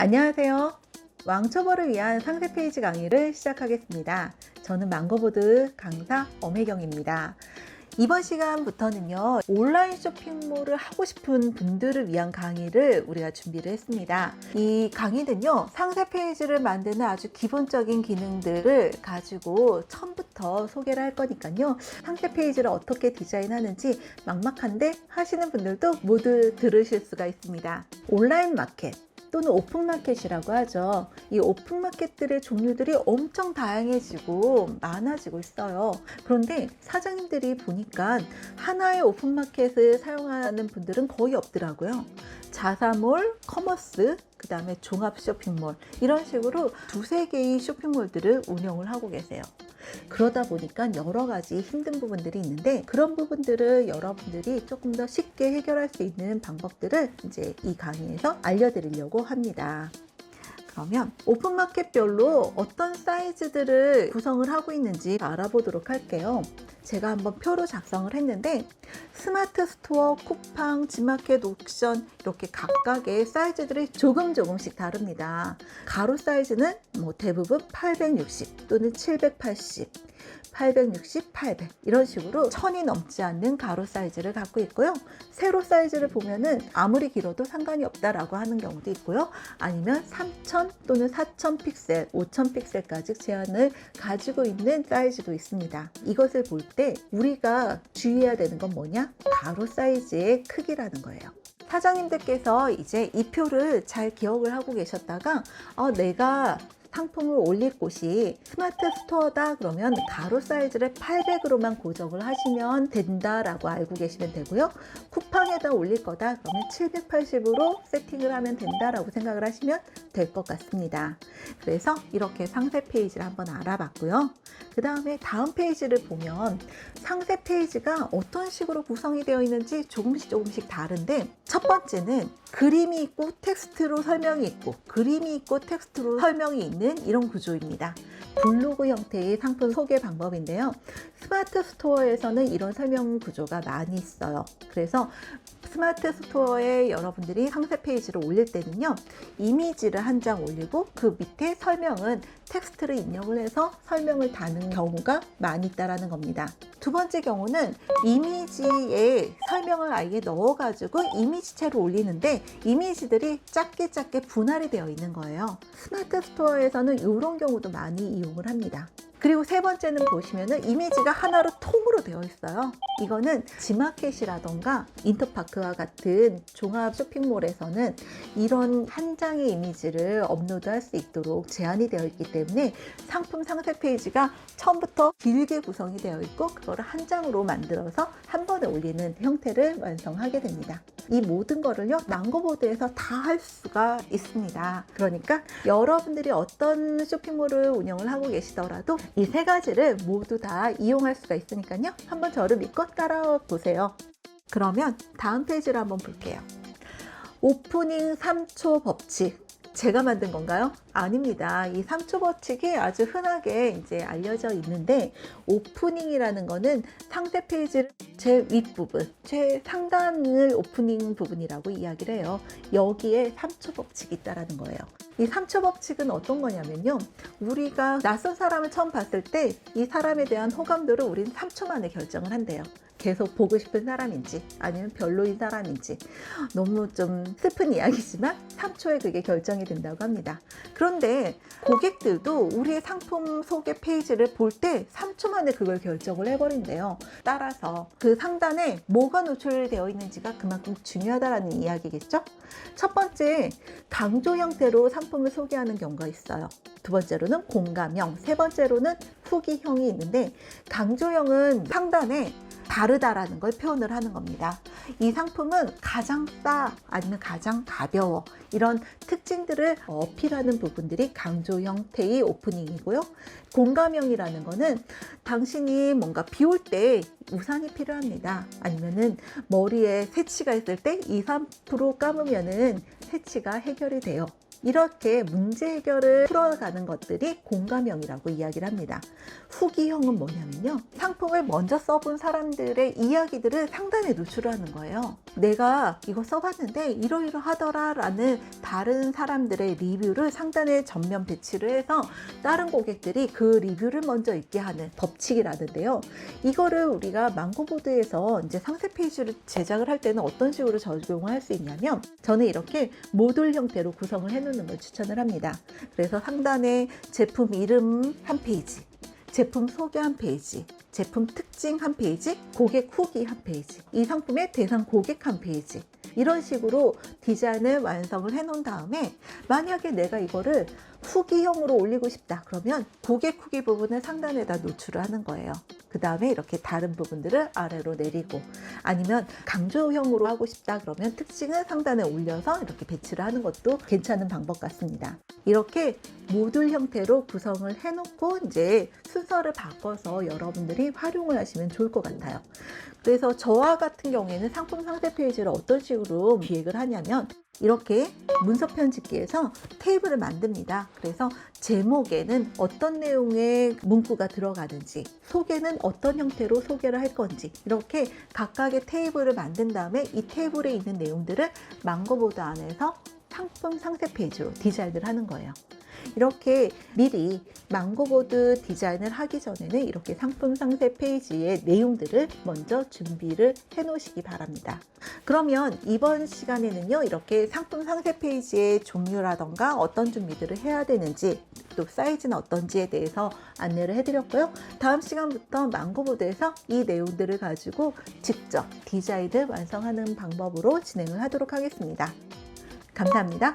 안녕하세요. 왕초보를 위한 상세 페이지 강의를 시작하겠습니다. 저는 망고보드 강사 엄혜경입니다. 이번 시간부터는요, 온라인 쇼핑몰을 하고 싶은 분들을 위한 강의를 우리가 준비를 했습니다. 이 강의는요, 상세 페이지를 만드는 아주 기본적인 기능들을 가지고 처음부터 소개를 할 거니까요, 상세 페이지를 어떻게 디자인하는지 막막한데 하시는 분들도 모두 들으실 수가 있습니다. 온라인 마켓, 또는 오픈마켓이라고 하죠. 이 오픈마켓들의 종류들이 엄청 다양해지고 많아지고 있어요. 그런데 사장님들이 보니까 하나의 오픈마켓을 사용하는 분들은 거의 없더라고요. 자사몰, 커머스, 그 다음에 종합 쇼핑몰 이런 식으로 두세 개의 쇼핑몰들을 운영을 하고 계세요. 그러다 보니까 여러 가지 힘든 부분들이 있는데 그런 부분들을 여러분들이 조금 더 쉽게 해결할 수 있는 방법들을 이제 이 강의에서 알려드리려고 합니다. 그러면 오픈마켓별로 어떤 사이즈들을 구성을 하고 있는지 알아보도록 할게요. 제가 한번 표로 작성을 했는데 스마트 스토어, 쿠팡, 지마켓, 옥션 이렇게 각각의 사이즈들이 조금 조금씩 다릅니다. 가로 사이즈는 뭐 대부분 860 또는 780 860, 800 이런 식으로 천이 넘지 않는 가로 사이즈를 갖고 있고요. 세로 사이즈를 보면은 아무리 길어도 상관이 없다라고 하는 경우도 있고요. 아니면 3000 또는 4000 픽셀, 5000 픽셀까지 제한을 가지고 있는 사이즈도 있습니다. 이것을 볼 때 우리가 주의해야 되는 건 뭐냐? 가로 사이즈의 크기라는 거예요. 사장님들께서 이제 이 표를 잘 기억을 하고 계셨다가 어, 내가 상품을 올릴 곳이 스마트 스토어다 그러면 가로 사이즈를 800으로만 고정을 하시면 된다라고 알고 계시면 되고요. 쿠팡에다 올릴 거다 그러면 780으로 세팅을 하면 된다라고 생각을 하시면 될 것 같습니다. 그래서 이렇게 상세 페이지를 한번 알아봤고요. 그 다음에 다음 페이지를 보면 상세 페이지가 어떤 식으로 구성이 되어 있는지 조금씩 조금씩 다른데 첫 번째는 그림이 있고 텍스트로 설명이 있고 그림이 있고 텍스트로 설명이 있는 이런 구조입니다. 블로그 형태의 상품 소개 방법인데요. 스마트 스토어에서는 이런 설명 구조가 많이 있어요. 그래서 스마트 스토어에 여러분들이 상세 페이지를 올릴 때는요, 이미지를 한 장 올리고 그 밑에 설명은 텍스트를 입력을 해서 설명을 다는 경우가 많이 있다라는 겁니다. 두 번째 경우는 이미지에 설명을 아예 넣어가지고 이미지체로 올리는데 이미지들이 작게 작게 분할이 되어 있는 거예요. 스마트 스토어에 서는 이런 경우도 많이 이용을 합니다. 그리고 세 번째는 보시면은 이미지가 하나로 통으로 되어 있어요. 이거는 지마켓이라던가 인터파크와 같은 종합 쇼핑몰에서는 이런 한 장의 이미지를 업로드할 수 있도록 제한이 되어 있기 때문에 상품 상세 페이지가 처음부터 길게 구성이 되어 있고 그거를 한 장으로 만들어서 한 번에 올리는 형태를 완성하게 됩니다. 이 모든 거를요 망고보드에서 다 할 수가 있습니다. 그러니까 여러분들이 어떤 쇼핑몰을 운영을 하고 계시더라도 이 세 가지를 모두 다 이용할 수가 있으니까요. 한번 저를 믿고 따라와 보세요. 그러면 다음 페이지를 한번 볼게요. 오프닝 3초 법칙. 제가 만든 건가요? 아닙니다. 이 3초 법칙이 아주 흔하게 이제 알려져 있는데 오프닝이라는 거는 상세 페이지를 제 윗부분, 제 상단을 오프닝 부분이라고 이야기를 해요. 여기에 3초 법칙이 있다라는 거예요. 이 3초 법칙은 어떤 거냐면요. 우리가 낯선 사람을 처음 봤을 때 이 사람에 대한 호감도를 우리는 3초 만에 결정을 한대요. 계속 보고 싶은 사람인지 아니면 별로인 사람인지 너무 좀 슬픈 이야기지만 3초에 그게 결정이 된다고 합니다. 그런데 고객들도 우리의 상품 소개 페이지를 볼 때 3초 만에 그걸 결정을 해버린대요. 따라서 그 상단에 뭐가 노출되어 있는지가 그만큼 중요하다라는 이야기겠죠? 첫 번째, 강조 형태로 상품을 소개하는 경우가 있어요. 두 번째로는 공감형, 세 번째로는 후기형이 있는데 강조형은 상단에 다르다라는 걸 표현을 하는 겁니다. 이 상품은 가장 싸 아니면 가장 가벼워 이런 특징들을 어필하는 부분들이 강조 형태의 오프닝이고요. 공감형이라는 거는 당신이 뭔가 비 올 때 우산이 필요합니다. 아니면은 머리에 새치가 있을 때 2, 3% 감으면은 새치가 해결이 돼요. 이렇게 문제 해결을 풀어가는 것들이 공감형이라고 이야기를 합니다. 후기형은 뭐냐면요. 상품을 먼저 써본 사람들의 이야기들을 상단에 노출하는 거예요. 내가 이거 써봤는데 이러이러하더라 라는 다른 사람들의 리뷰를 상단에 전면 배치를 해서 다른 고객들이 그 리뷰를 먼저 읽게 하는 법칙이라는데요. 이거를 우리가 망고보드에서 이제 상세 페이지를 제작을 할 때는 어떤 식으로 적용을 할수 있냐면 저는 이렇게 모듈 형태로 구성을 해놓 는 걸 추천을 합니다. 그래서 상단에 제품 이름 한 페이지, 제품 소개 한 페이지, 제품 특징 한 페이지, 고객 후기 한 페이지, 이 상품의 대상 고객 한 페이지. 이런 식으로 디자인을 완성을 해 놓은 다음에 만약에 내가 이거를 후기형으로 올리고 싶다 그러면 고객 후기 부분을 상단에다 노출을 하는 거예요. 그 다음에 이렇게 다른 부분들을 아래로 내리고 아니면 강조형으로 하고 싶다 그러면 특징을 상단에 올려서 이렇게 배치를 하는 것도 괜찮은 방법 같습니다. 이렇게 모듈 형태로 구성을 해 놓고 이제 순서를 바꿔서 여러분들이 활용을 하시면 좋을 것 같아요. 그래서 저와 같은 경우에는 상품 상세 페이지를 어떤 식으로 기획을 하냐 면 이렇게 문서 편집기에서 테이블을 만듭니다. 그래서 제목에는 어떤 내용의 문구가 들어가는지, 소개는 어떤 형태로 소개를 할 건지, 이렇게 각각의 테이블을 만든 다음에 이 테이블에 있는 내용들을 망고보드 안에서 상품 상세 페이지로 디자인을 하는 거예요. 이렇게 미리 망고보드 디자인을 하기 전에는 이렇게 상품 상세 페이지의 내용들을 먼저 준비를 해 놓으시기 바랍니다. 그러면 이번 시간에는요, 이렇게 상품 상세 페이지의 종류라던가 어떤 준비들을 해야 되는지, 또 사이즈는 어떤지에 대해서 안내를 해드렸고요. 다음 시간부터 망고보드에서 이 내용들을 가지고 직접 디자인을 완성하는 방법으로 진행을 하도록 하겠습니다. 감사합니다.